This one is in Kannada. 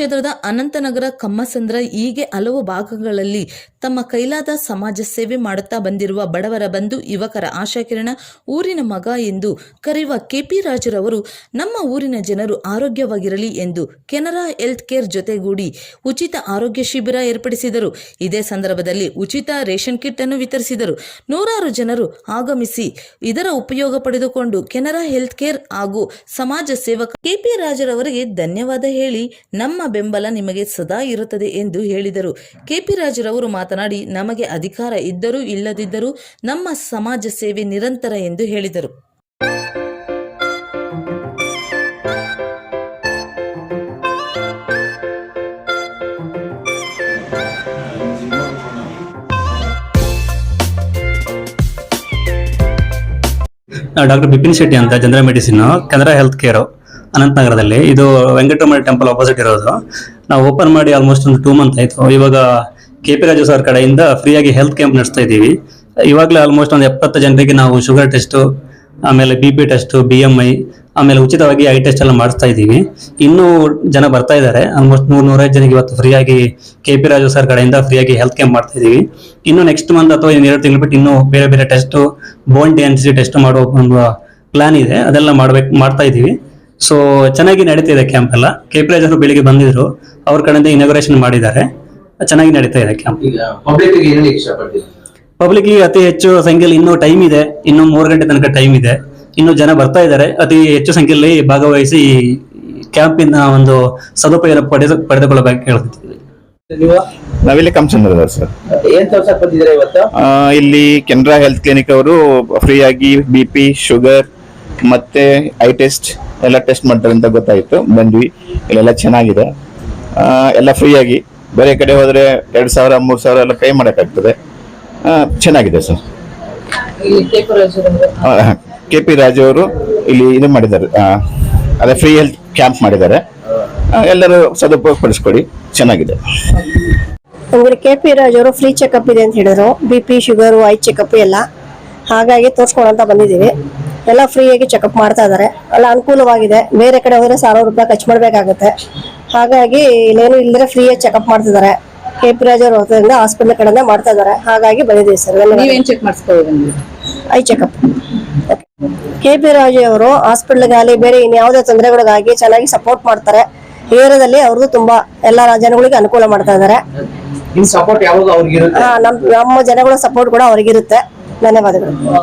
ಕ್ಷೇತ್ರದ ಅನಂತನಗರ ಕಮ್ಮಸಂದ್ರ ಹೀಗೆ ಹಲವು ಭಾಗಗಳಲ್ಲಿ ತಮ್ಮ ಕೈಲಾದ ಸಮಾಜ ಸೇವೆ ಮಾಡುತ್ತಾ ಬಂದಿರುವ ಬಡವರ ಬಂಧು, ಯುವಕರ ಆಶಾಕಿರಣ, ಊರಿನ ಮಗ ಎಂದು ಕರೆಯುವ ಕೆಪಿ ರಾಜರವರು ನಮ್ಮ ಊರಿನ ಜನರು ಆರೋಗ್ಯವಾಗಿರಲಿ ಎಂದು ಕೆನರಾ ಹೆಲ್ತ್ ಕೇರ್ ಜೊತೆಗೂಡಿ ಉಚಿತ ಆರೋಗ್ಯ ಶಿಬಿರ ಏರ್ಪಡಿಸಿದರು. ಇದೇ ಸಂದರ್ಭದಲ್ಲಿ ಉಚಿತ ರೇಷನ್ ಕಿಟ್ ಅನ್ನು ವಿತರಿಸಿದರು. ನೂರಾರು ಜನರು ಆಗಮಿಸಿ ಇದರ ಉಪಯೋಗ ಪಡೆದುಕೊಂಡು ಕೆನರಾ ಹೆಲ್ತ್ ಕೇರ್ ಹಾಗೂ ಸಮಾಜ ಸೇವಕ ಕೆಪಿ ರಾಜರವರಿಗೆ ಧನ್ಯವಾದ ಹೇಳಿ ನಮ್ಮ ಬೆಂಬಲ ನಿಮಗೆ ಸದಾ ಇರುತ್ತದೆ ಎಂದು ಹೇಳಿದರು. ಕೆಪಿ ರಾಜರವರು ಮಾತನಾಡಿ, ನಮಗೆ ಅಧಿಕಾರ ಇದ್ದರೂ ಇಲ್ಲದಿದ್ದರೂ ನಮ್ಮ ಸಮಾಜ ಸೇವೆ ನಿರಂತರ ಎಂದು ಹೇಳಿದರು. ಡಾಕ್ಟರ್ ಬಿಪಿನ್ ಶೆಟ್ಟಿ ಅಂತ general medicine Canara health care ಅನಂತನಗರದಲ್ಲಿ. ಇದು ವೆಂಕಟರಮಣ ಟೆಂಪಲ್ ಆಪೋಸಿಟ್ ಇರೋದು. ನಾವು ಓಪನ್ ಮಾಡಿ ಆಲ್ಮೋಸ್ಟ್ ಒಂದು ಟೂ ಮಂತ್ ಆಯಿತು. ಇವಾಗ ಕೆ ಪಿ ರಾಜು ಸರ್ ಕಡೆಯಿಂದ ಫ್ರೀಯಾಗಿ ಹೆಲ್ತ್ ಕ್ಯಾಂಪ್ ನಡೆಸ್ತಾ ಇದ್ದೀವಿ. ಇವಾಗಲೇ ಆಲ್ಮೋಸ್ಟ್ ಒಂದು ಎಪ್ಪತ್ತು ಜನರಿಗೆ ನಾವು ಶುಗರ್ ಟೆಸ್ಟು ಆಮೇಲೆ B P test B M I ಆಮೇಲೆ ಉಚಿತವಾಗಿ ಐ ಟೆಸ್ಟ್ ಎಲ್ಲ ಮಾಡಿಸ್ತಾ ಇದ್ದೀವಿ. ಇನ್ನೂ ಜನ ಬರ್ತಾ ಇದ್ದಾರೆ. ಆಲ್ಮೋಸ್ಟ್ ನೂರು ನೂರೈದು ಜನಕ್ಕೆ ಇವತ್ತು ಫ್ರೀಯಾಗಿ ಕೆ ಪಿ ರಾಜು ಸರ್ ಕಡೆಯಿಂದ ಫ್ರೀಯಾಗಿ ಹೆಲ್ತ್ ಕ್ಯಾಂಪ್ ಮಾಡ್ತಾ ಇದ್ದೀವಿ. ಇನ್ನು ನೆಕ್ಸ್ಟ್ ಮಂತ್ ಅಥವಾ ಇನ್ನು ಎರಡು ತಿಂಗಳು ಬಿಟ್ಟು ಇನ್ನೂ ಬೇರೆ ಬೇರೆ test bone D N C test ಮಾಡೋ ಒಂದು ಪ್ಲಾನ್ ಇದೆ. ಅದೆಲ್ಲ ಮಾಡ್ಬೇಕು, ಮಾಡ್ತಾ ಇದ್ದೀವಿ. ಸೊ ಚೆನ್ನಾಗಿ ನಡೀತಾ ಇದೆ ಕ್ಯಾಂಪ್ ಎಲ್ಲ. ಕೆ ಪಿ ರಾಜರು ಬೆಳಿಗ್ಗೆ ಬಂದಿದ್ರು. ಅವ್ರ ಕಡೆಯಿಂದ ಇನಾಗ್ರೇಷನ್ ಮಾಡಿದ್ದಾರೆ. ಚೆನ್ನಾಗಿ ನಡೀತಾ ಇದೆ ಕ್ಯಾಂಪ್ ಈಗ ಪಬ್ಲಿಕ್ ಇಷ್ಟಪಡ್ತೀವಿ ಅತಿ ಹೆಚ್ಚು ಸಂಖ್ಯೆಯಲ್ಲಿ ಇನ್ನೂ ಟೈಮ್ ಇದೆ. ಇನ್ನು ಮೂರು ಗಂಟೆ ತನಕ ಟೈಮ್ ಇದೆ. ಇನ್ನು ಜನ ಬರ್ತಾ ಇದ್ದಾರೆ. ಅತಿ ಹೆಚ್ಚು ಸಂಖ್ಯೆಯಲ್ಲಿ ಭಾಗವಹಿಸಿ ಕ್ಯಾಂಪಿನ ಒಂದು ಸದುಪಯೋಗ ಪಡೆದು ಪಡೆದುಕೊಳ್ಳಬೇಕು ಹೇಳ್ತಿದ್ದೀವಿ. ನೀವು? ನಾವಿಲ್ಲಿ ಕಮ್ಸಂದ್ರ ಸರ್. ಏನ್ ತೋರ್ಸಕ್ ಬಂದಿದ್ದೀರಾ ಇವತ್ತು? ಆ, ಇಲ್ಲಿ ಕೆನರಾ ಹೆಲ್ತ್ ಕ್ಲಿನಿಕ್ ಅವರು ಫ್ರೀ ಆಗಿ ಬಿ ಪಿ ಶುಗರ್ ಮತ್ತೆ ಐ ಟೆಸ್ಟ್ ಎಲ್ಲ ಟೆಸ್ಟ್ ಮಾಡ್ತಾರೆ ಅಂತ ಗೊತ್ತಾಯಿತು. ಬಂದ್ವಿ. ಇಲ್ಲೆಲ್ಲ ಚೆನ್ನಾಗಿದೆ. ಎಲ್ಲ ಫ್ರೀಯಾಗಿ ಆಗಿ. ಬೇರೆ ಕಡೆ ಹೋದರೆ ಎರಡು ಸಾವಿರ ಮೂರು ಸಾವಿರ ಎಲ್ಲ ಪೇ ಮಾಡೋಕ್ಕಾಗ್ತದೆ. ಚೆನ್ನಾಗಿದೆ ಸರ್ ಕೆ ಪಿ ರಾಜು ಅವರು ಇಲ್ಲಿ ಇದು ಮಾಡಿದ್ದಾರೆ. ಅದೇ ಫ್ರೀ ಹೆಲ್ತ್ ಕ್ಯಾಂಪ್ ಮಾಡಿದ್ದಾರೆ. ಎಲ್ಲರೂ ಸದುಪಯೋಗ ಪಡಿಸ್ಕೊಡಿ ಚೆನ್ನಾಗಿದೆ. ನಮಗೆ ಕೆ ಪಿ ರಾಜ್ ಅವರು ಫ್ರೀ ಚೆಕಪ್ ಇದೆ ಅಂತ ಹೇಳಿದ್ರು. B P sugar eye checkup ಎಲ್ಲ ಹಾಗಾಗಿ ತೋರಿಸ್ಕೊಳಂತ ಬಂದಿದ್ದೀವಿ. ಎಲ್ಲ ಫ್ರೀಯಾಗಿ ಚೆಕಪ್ ಮಾಡ್ತಾ ಇದ್ದಾರೆ ಎಲ್ಲ ಅನುಕೂಲವಾಗಿದೆ. ಬೇರೆ ಕಡೆ ಹೋದ್ರೆ ಸಾವಿರ ರೂಪಾಯಿ ಖರ್ಚು ಮಾಡಬೇಕಾಗುತ್ತೆ. ಹಾಗಾಗಿ ಇಲ್ಲೇನು ಇಲ್ಲದ್ರೆ ಫ್ರೀಯಾಗಿ ಚೆಕಪ್ ಮಾಡ್ತಿದ್ದಾರೆ ಕೆ ಪಿ ರಾಜ್ ಅವರು ಹಾಸ್ಪಿಟಲ್ ಕಡೆಯಿಂದ ಮಾಡ್ತಾ ಇದ್ದಾರೆ ಹಾಗಾಗಿ ಬಂದಿದ್ದೀವಿ ಸರ್. ನೀವೇನ್ check ಮಾಡಿಸ್ಕೊಳ್ಳೋದು eye checkup K P Raju ಅವರು ಹಾಸ್ಪಿಟ್ಲ್ಗಾಗಲಿ ಬೇರೆ ಇನ್ಯಾವುದೇ ತೊಂದರೆಗಳಿಗಾಗಿ ಚೆನ್ನಾಗಿ ಸಪೋರ್ಟ್ ಮಾಡ್ತಾರೆ. ಏರಿಯಾದಲ್ಲಿ ಅವ್ರದ್ದು ತುಂಬಾ ಎಲ್ಲ ಜನಗಳಿಗೆ ಅನುಕೂಲ ಮಾಡ್ತಾ ಇದ್ದಾರೆ ನಿಮ್ ಸಪೋರ್ಟ್ ಯಾವಾಗ ಅವ್ರಿಗೆ ಇರುತ್ತೆ ನಮ್ಮ ಜನಗಳ ಸಪೋರ್ಟ್ ಕೂಡ ಅವ್ರಿಗಿರುತ್ತೆ. ಧನ್ಯವಾದಗಳು.